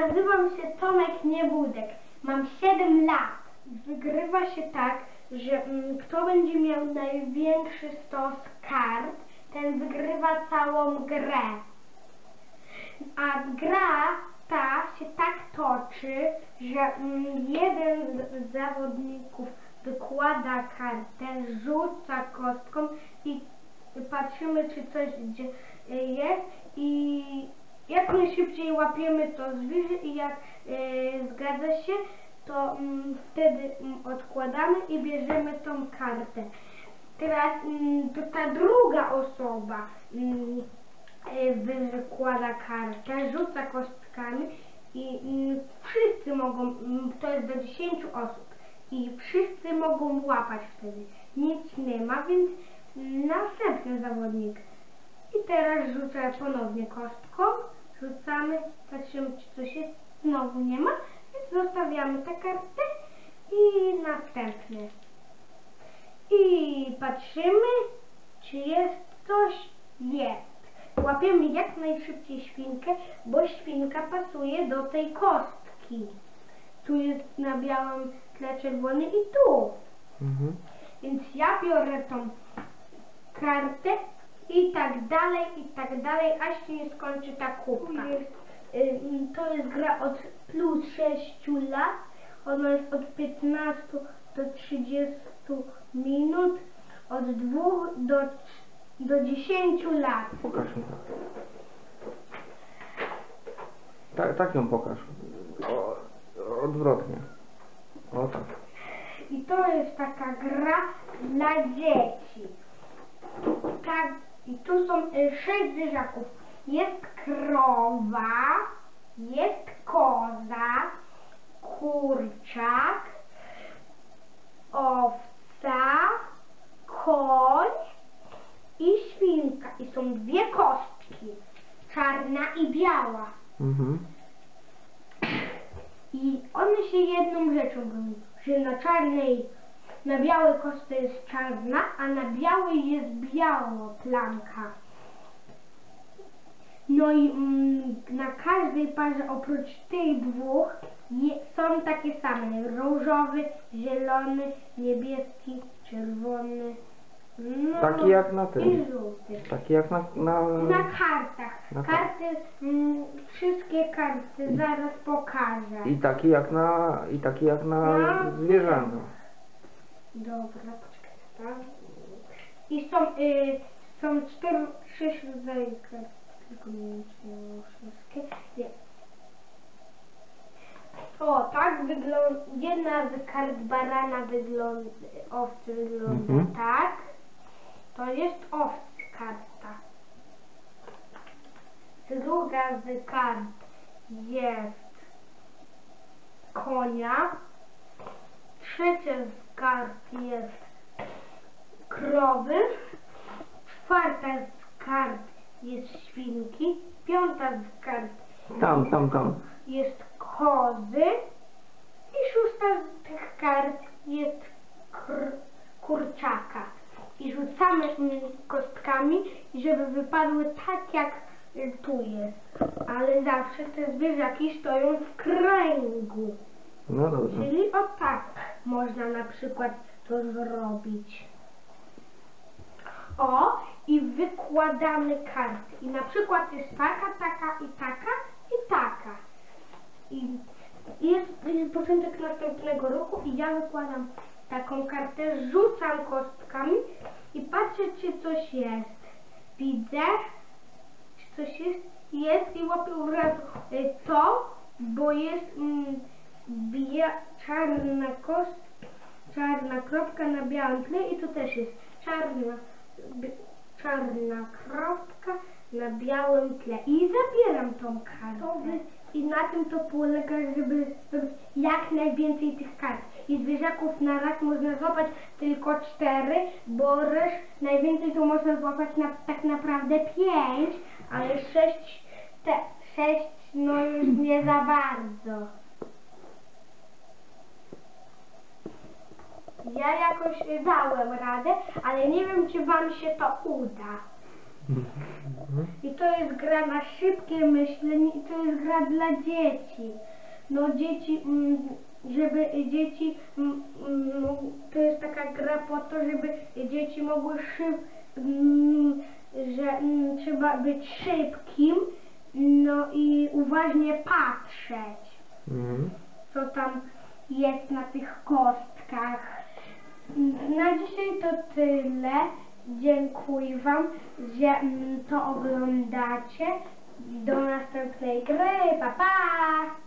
Nazywam się Tomek Niebudek. Mam 7 lat. Wygrywa się tak, że mm, kto będzie miał największy stos kart, ten wygrywa całą grę. A gra ta się tak toczy, że mm, jeden z- zawodników wykłada kartę, rzuca kostką i patrzymy, czy coś y, jest i jak najszybciej łapiemy to zwierzę i jak y, zgadza się, to mm, wtedy mm, odkładamy i bierzemy tą kartę. Teraz mm, ta druga osoba mm, wy- wykłada kartę, rzuca kostkami i wszyscy mogą, to jest do 10 osób i wszyscy mogą łapać wtedy. Nic nie ma, więc następny zawodnik. I teraz rzucę ponownie kostką, rzucamy, patrzymy czy coś jest, znowu nie ma, więc zostawiamy tę kartę i następny. I patrzymy, czy jest coś, jest. Łapiemy jak najszybciej świnkę, bo świnka pasuje do tej kostki. Tu jest na białym tle czerwony i tu. Mhm. Więc ja biorę tą kartę i tak dalej, i tak dalej, aż się nie skończy ta y, to jest gra od plus 6 lat. Ona jest od 15 do 30 minut, od 2 do, do 10 lat. Pokaż mi tak. Tak, tak ją pokaż. O, odwrotnie. O tak. I to jest taka gra dla dzieci. I tu są y, sześć zwierzaków. Jest krowa, jest koza, kurczak, owca, koń i świnka. I są dwie kostki, czarna i biała. Mhm. I one się jedną rzeczą różnią, że na czarnej, na białej kostce jest czarna, a na białej jest biała plamka. No i mm, na każdej parze oprócz tych dwóch je, są takie same. Różowy, zielony, niebieski, czerwony. No, Taki jak na tym. I żółty. Taki jak na... na... Na kartach. Na Karty, mm, wszystkie karty zaraz pokażę. I taki jak na... I taki jak na No. zwierzęta. Dobra, poczekaj. tak. I są, y, są cztery, sześć rodzajów kart. Tylko nie wiem, wszystkie. Nie. O, tak wygląda, jedna z kart barana wygląda, owcy wygląda Mhm. tak. To jest owcy karta. Druga z kart jest konia. Trzecia z kart jest krowy. Czwarta z kart jest świnki. Piąta z kart Tam, tam, tam. jest kozy. I szósta z tych kart jest kurczaka. I rzucamy kostkami, żeby wypadły tak jak tu jest. Ale zawsze te zwierzaki stoją w kręgu. No dobrze. Czyli o tak można na przykład to zrobić. O, i wykładamy karty. I na przykład jest taka, taka i taka i taka. I jest y, początek następnego ruchu i ja wykładam taką kartę, rzucam kostkami i patrzę, czy coś jest. Widzę, czy coś jest, jest i łapię od razu y, to, bo jest mm, czarna kost, czarna kropka na białym tle i tu też jest czarna, czarna kropka na białym tle i zabieram tą kartę. I na tym to polega, żeby zdobyć jak najwięcej tych kart. I zwierzaków na raz można złapać tylko cztery, bo ryż najwięcej to można złapać na, tak naprawdę pięć, ale sześć, te, sześć no już nie za bardzo. Ja jakoś dałem radę, ale nie wiem, czy wam się to uda. I to jest gra na szybkie myślenie i to jest gra dla dzieci. No dzieci, mm, żeby dzieci, mm, mm, to jest taka gra po to, żeby dzieci mogły szyb, że trzeba być szybkim, no i uważnie patrzeć, Mhm. co tam jest na tych kostkach. Na dzisiaj to tyle. Dziękuję Wam, że mm, to oglądacie. Do następnej gry. Pa, pa!